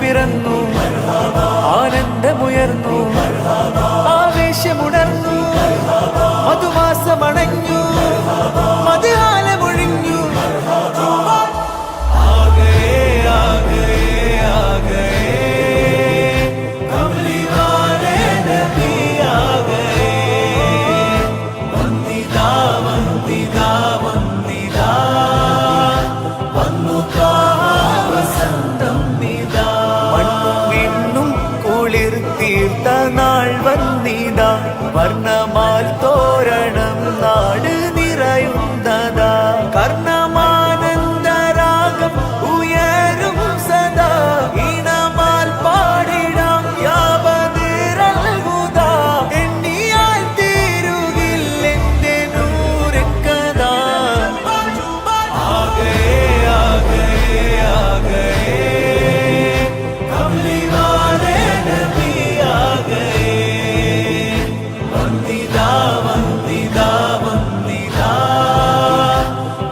പിറന്നു. ആനന്ദമുയർന്നു. ആവേശമുണർന്നു. മധുമാസമണഞ്ഞു. தீர்த்த நாள் வந்திதா வர்ணமா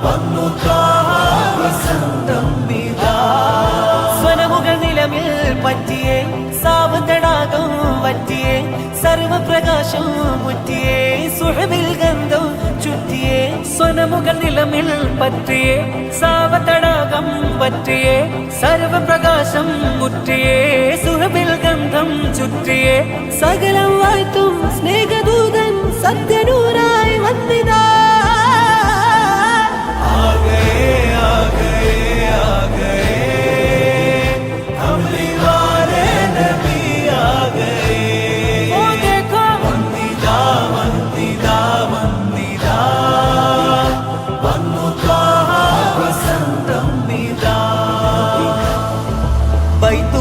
വന്നു നിലമിൽ പറ്റിയേ സാവ് തടാകം സർവപ്രകാശം മുറ്റിയേ സുഹമിൽ ഗന്ധം ചുറ്റിയേ സ്വനമുകൾ നിലമിൽ പറ്റിയേ സാവ തടാകം സർവപ്രകാശം മുറ്റിയേ സുഹമിൽ ഗന്ധം ചുറ്റിയേ സകലം വായിത്തും സ്നേഹദൂതൻ സത്യനൂരായി വന്നിതാ.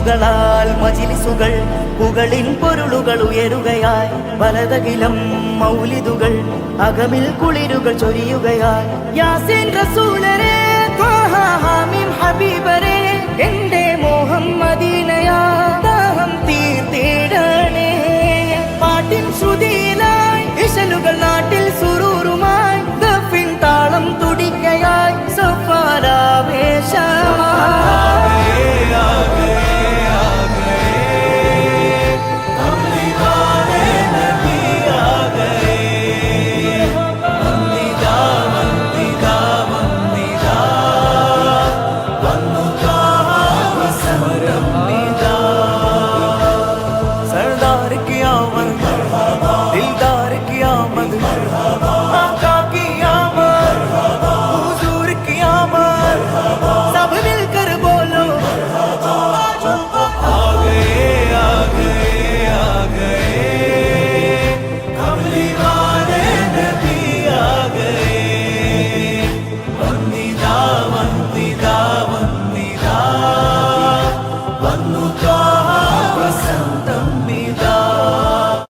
മജലിസുകളാൽ മജിലിസുകൾ പുകളിൻ പൊരുളുകൾ ഉയരുകയായി വലതകിലം മൗലിതുകൾ അകമിൽ കുളിരുകൾ ചൊരിയുകയായി യാസീൻ റസൂലരേ.